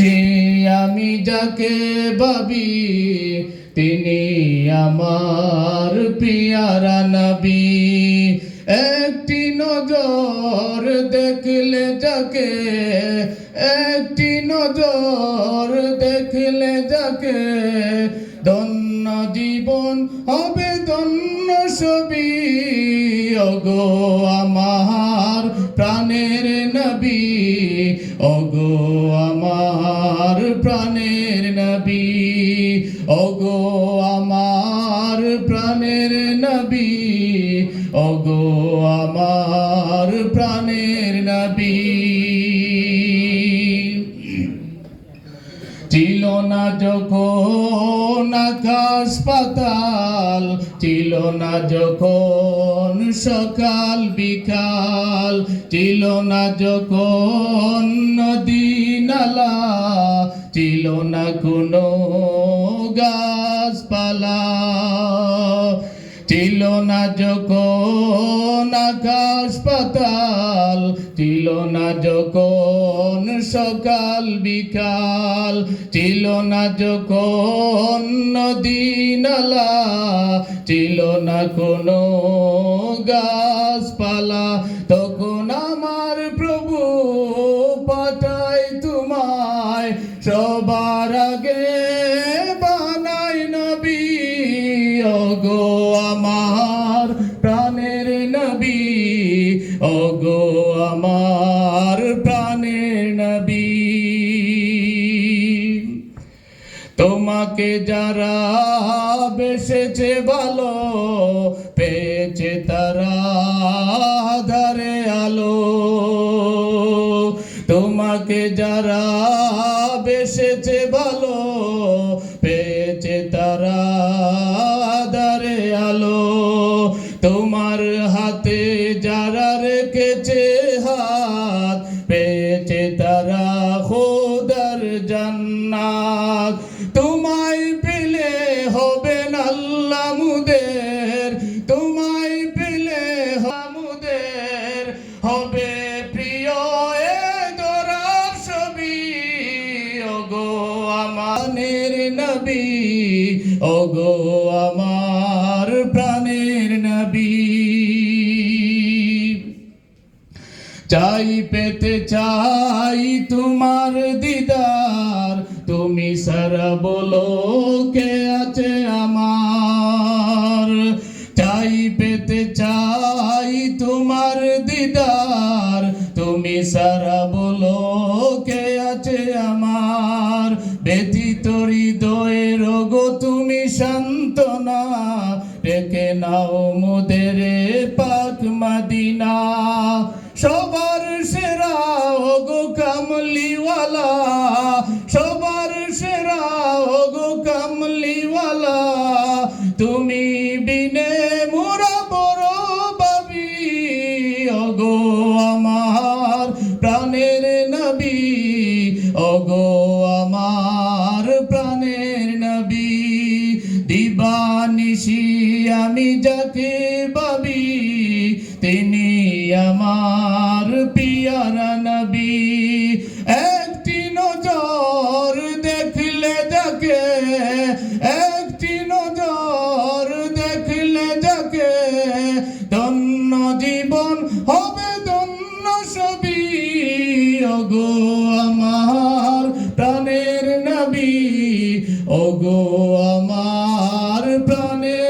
সে আমি যাকে ভাবি, তিনি আমার পিয়ারা নবী। একটি নজর দেখলে যাকে, একটি নজর দেখলে যাকে, ধন্য জীবন হবে ধন্য ছবি। অগো আমার প্রাণের নবী। ওগো আমার প্রাণের নবী। ওগো আমার প্রাণের নবী। ছিল না যখন আকাশ পাতাল, ছিল না যখন সকাল বিকাল, ছিল না যখন ছিল না কোনো গাছপালা। ছিল না যখন আকাশ পাতাল ছিল না যখন সকাল বিকাল ছিল না যখন নদী নালা ছিল না কোনো গাছপালা। তখন আমার আমার প্রাণের নবী। তোমাকে যারা বেসেছে ভালো, পেয়েছে তারা ধারে আলো। তোমাকে যারা বেসেছে ভালো, পেয়েছে তারা দারে আলো। তোমার হাতে আমানের নবী। ওগো আমার প্রাণের নবী। চাই পেতে চাই তোমার দিদার। তুমি সারা বলো কে আছে আমার। চাই পেতে চাই তোমার দিদার। তুমি সারা বলো ব্যথিত হৃদয়ের গো, তুমি সান্ত্বনা। রেখে নাও মোদের পাক মাদিনা। সবার সেরা গো কামলিওয়ালা। সবার সেরা গো কামলিওয়ালা। তুমি আমি যাকে ভাবি তিনি আমার পিয়ারা নবী। একটি নজর দেখলে যাকে, একটি নজর দেখলে যাকে, ধন্য জীবন হবে ধন্য ছবি। ওগো আমার প্রাণের নবী, ওগো আমার প্রাণের